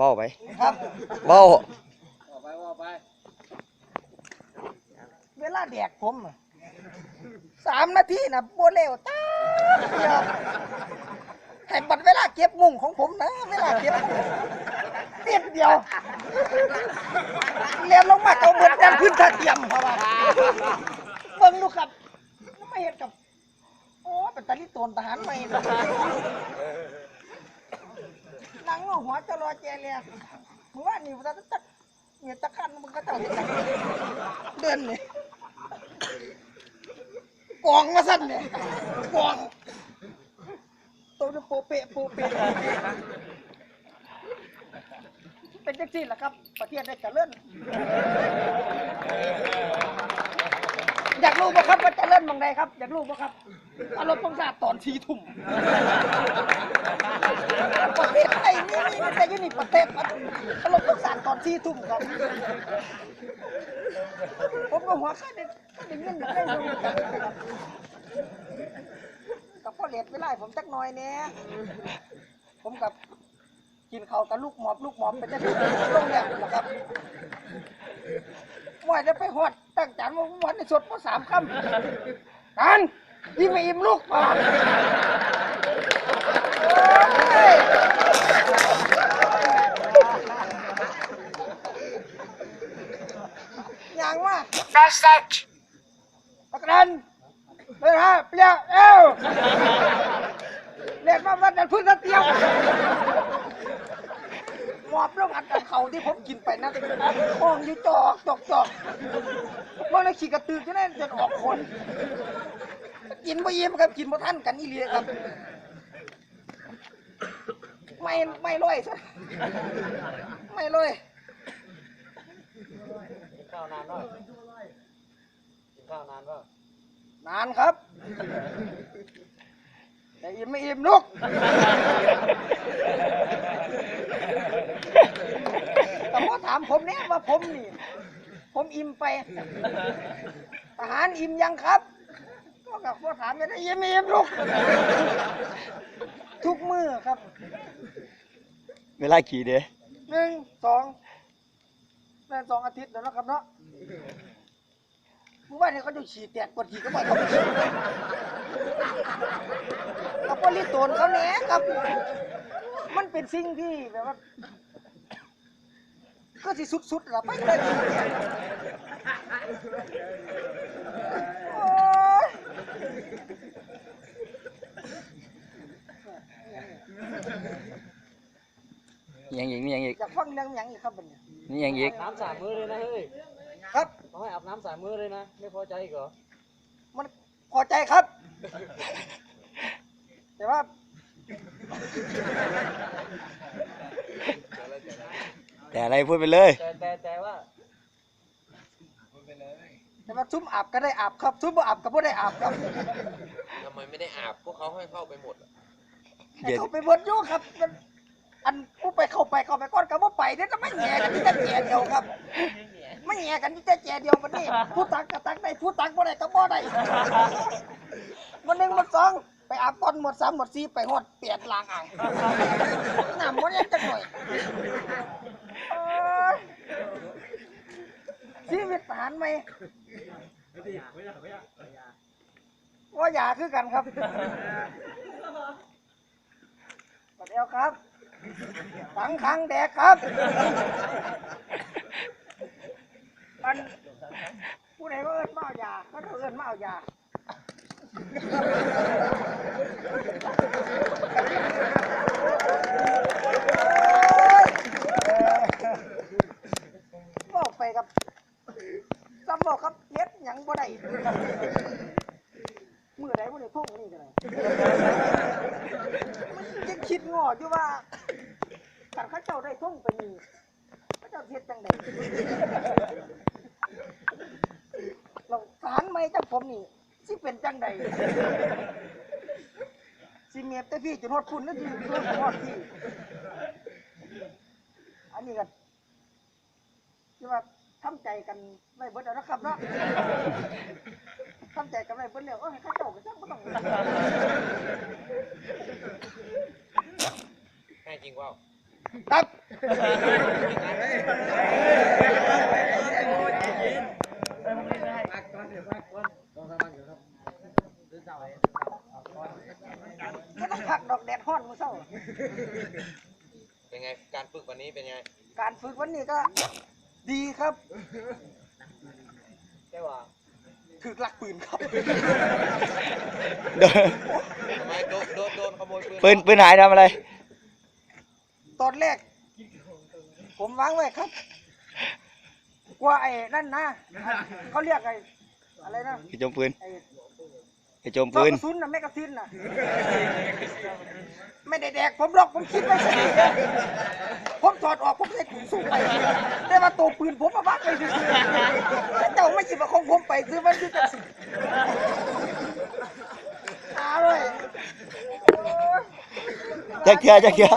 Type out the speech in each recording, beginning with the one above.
เว้าไปครับเว้าว่าไปว่าไป เวลาแดกผมอะสามนาทีนะโบเลวตาเดียวให้บัดเวลาเก็บมุงของผมนะ เวลาเก็บมุ้งเตียนเดียวเรียนลงมาเอาเบิดยันพื้นท่าเทียมครับว่าเบิ่งดูครับไม่เห็นกับโอ้เป็นตาลิโตนทหารใหม่นะห นังหัวจะรอแจเลียมึงว่านี่มันจะเนี่ยตะคันมึงก็เจ้าเห็นจังเดินเนี่ยกองมาสั่นเนี่ยกองตัวนี้โปเปะโปเปะเป็นจังซี่แหละครับ ประเทศได้เจริญอยาก รู้ป่ะครับว่าเจริญมองใดครับ อยากรู้ป่ะครับอารมณ์ต้องทราบตอนทีทุ่มประเทศไทยนี่นี่ไม่ใช่อยูนี่ประเทศครับอารมณ์ต้องทราบตอนทีทุ่มครับ ผมก็หัวข้าได้ข้าได้เงินได้ลงครับกับพ่อเหล็ดเวลาให้ผมจักหน่อยเนี่ยผมกับกินข้าวกับลูกหมอบลูกหมอบเป็นจะถึงลงแล้วนะครับว่าจะไปหอด ตั้งจานว่าผมวันในสดเพราะสามคำกันยิ่งไม่อิ่มลูกป่าโอ้ยอย่างว่า Message. ประกันเลยฮะเปรี้ยวเอวเรียนมาวันนั้นพื้นนัดเดียว หมอบลงอัดกับเขาที่ผมกินไปนะห้องอยู่จอกจอกจอกเมื่อไรขี่กระตือจะได้จนออกขนกินบ่ยิ้มครับกินบ่ทันกันอีเลียครับ ไม่ไม่ร้อยซะไม่ร้อยกินข้าวนานป่ะกินข้าวนานป่ะนานครับ แต่อิ่มไม่อิ่มลูกแต่พอถามผมเนี่ยว่าผมนี่ ผมอิ่มไปทหารอิ่มยังครับ ก็กับพอถามไม่ได้อิ่มไม่อิ่มลูก ทุกมือครับ เวลาขี่เด้หนึ่งสองแม่นสองอาทิตย์แล้วนะครับเนาะ เมื่อวานนี้เขาจะฉีดแตกปวดฉีดก็บ่อยเขาไปฉีดกับพลิโตนเขาแหน่ครับ มันเป็นสิ่งที่แบบว่า ก็สิสุดๆละไปเลยโอ้ยมีหยังอีกมีหยังอีกอยากฟังเรื่องหยังอีกครับเป็นเนี่ยมีหยังอีกน้ำสามมื้อเลยนะเฮ้ย ครับ ต้องให้อาบน้ำสามมื้อเลยนะ ไม่พอใจอีกเหรอ มันพอใจครับ แต่ว่า แต่อะไรพูดไปเลย แต่แต่แต่ว่าแต่ว่าซุ้มอาบก็ได้อาบครับซุ้มบ่อาบก็บ่ได้อาบครับทำไมไม่ได้อาบพวกเขาให้เข้าไปหมดอะให้เข้าไปบนอยู่ครับมัน อันผู้ไปเข้าไปเข้าไปก้อนก็บ่ไปเด้อจะไม่แหย่กันที่จะแหย่เดียวครับ ไม่แหย่กันที่จะแหย่เดียวมันนี่ผู้ตักก็ตักได้ผู้ตักบ่ได้ก็บ่ได้มันหนึ่งมันสองไปอาบก้อนหมดสามหมดสี่ไปหดเปียดลางอ่างน้ำมันยังจังหน่อยชีวิตทหารไหมว่าอย่าคือกันครับกดเอวครับ สังขังแดกครับอันผู้ใดว่าเอิ้นมาเอายาก็ต้องเอิ้นมาเอายาบอกไปครับซ้ำบอกครับเฮ็ดหยังบ่ได้มือใดบ่ได้ท่องนี่กันเลยมันยังคิดงออยู่ว่า ได้ท่องไปนี่ข้าเจ้าเทียดจังใดเราสารไม่จังผมนี่สิเป็นจังใดสิเมียบแต่พี่จนฮอดคุณนั่นสิเรื่องฮอดพี่อันนี้กันที่ว่าทำใจกันไม่เบิดแล้วนะครับเนาะทำใจกันไม่เบิดแล้วเออให้ข้าเจ้าก็จังบ่ต้องแค่จริงว่า ครับก็ต้องผักดอกแดดฮ้อนมื้อเช้า เป็นไง การฝึกวันนี้เป็นไง การฝึกวันนี้ก็ ดีครับแต่ว่าถึกลักปืนครับโดนทำไมโดนโดนโดนขโมยปืนปืนปืนหายทำอะไรตอน แรก ผมวางไว้ครับกลัว่าไอ้นั่นนะเขาเรียกไอ้อะไรนะไอ้โจมปืนไอ้ไอ้โจมปืปืนนกระสุนนะแมกกาซีนนะไม่ได้แดกผมหรอกผมคิดไม่ใช่ผมถอดออกผมใส่ถุงสู้ไปแต่ว่าตัวปืนผมมาบ้าไปซื้อๆแต่เจ้าไม่หยิบมาของผมไปซื้อมันคือจะหาเลยโอ้ยจักเถื่อจักเถื่อ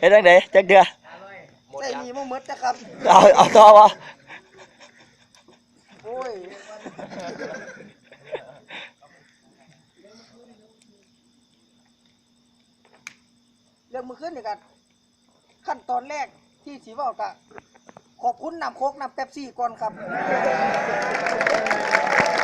เฮ็ดจังไดจักเถื่อหมดใส่ยังหนีมาเมดนะครับ เอาเอาต่อวะโอ้ยเรื่องมือขึ้นนี่กันขั้นตอนแรกที่สีบอกกะขอบคุณนำโคกนำเป๊ปซี่ก่อนครับ